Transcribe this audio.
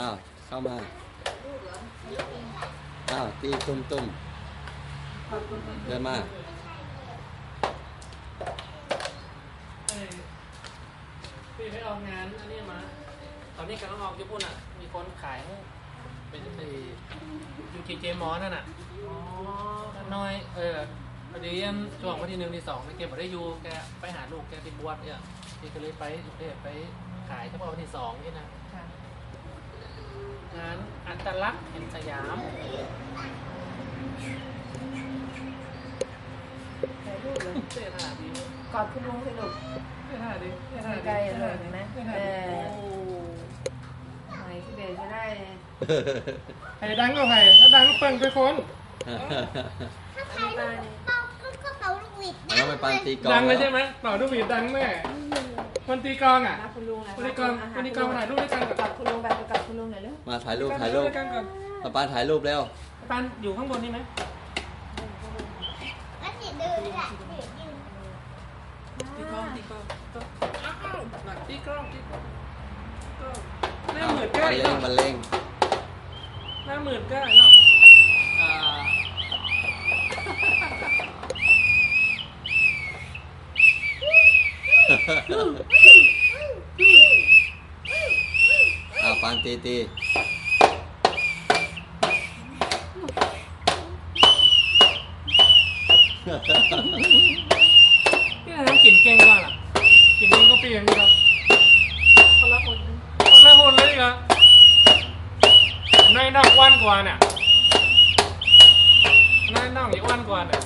อ้าวเข้ามาอ้าวตีตุ้มตุ้มเดินมาพี่ไปเอางานอันนี้มา ตอนนี้กำลังออกญี่ปุ่นอะ มีคนขาย เป็นไอยูเคเจมอนั่นน่ะอ๋อน้อย เออพอดีช่วงวันที่หนึ่งที่สองแกบอกได้ยูแกไปหาลูกแกที่บวชเนี่ยพี่ก็เลยไปไปขายเฉพาะวันที่สองนี่นะ อัตลักษณ์แห่งสยามถ่ายรูปเลยเสื้อผ้าดีกอดคุณลุงสิลูกเสื้อผ้าดีเสื้อผ้าดีใกล้ๆเลยเห็นไหมสื้ผ้าดีเออโอ้หอยที่เบลจะได้ไอ้ดังก็ไผ่ถ้าดังก็เปิงไปคนถ้าใครเป่าก็ก็เป่าลูกหวีดแล้วไปปันตีกลองดังเลยแวใช่ไหมเป่าดูหวีดดังแม่ คนตีกลองอะ มาคุณลุงนะคนตีกลองคนตีกลองมาถ่ายรูปด้วยกันก่อนกอดคุณลุงแบบกอดคุณลุงหน่อยเร็วมาถ่ายรูปถ่ายรูปด้วยกันก่อนมาปานถ่ายรูปเร็วปันอยู่ข้างบนนี่ไหมแล้วสิเดินแหละเดี๋ยวยืนตีกลองตีกลองก็อ้าวหนักตีกลองตีกลองก็หน้าอ้าวเหมือนบกันรรเลงบรรเลงหน้าเหมือนกันเนาะอ่า อาวปานตีตีพี่ทำกลิ่นเก่งกว่าล่ะกลิ่นเก่งก็เปลี่ยนดีครับคนละคนคนละคนเลยครับนายน้องอ้วนกว่าเนี่ยนายน้องอย่าอ้วนกว่าเนี่ย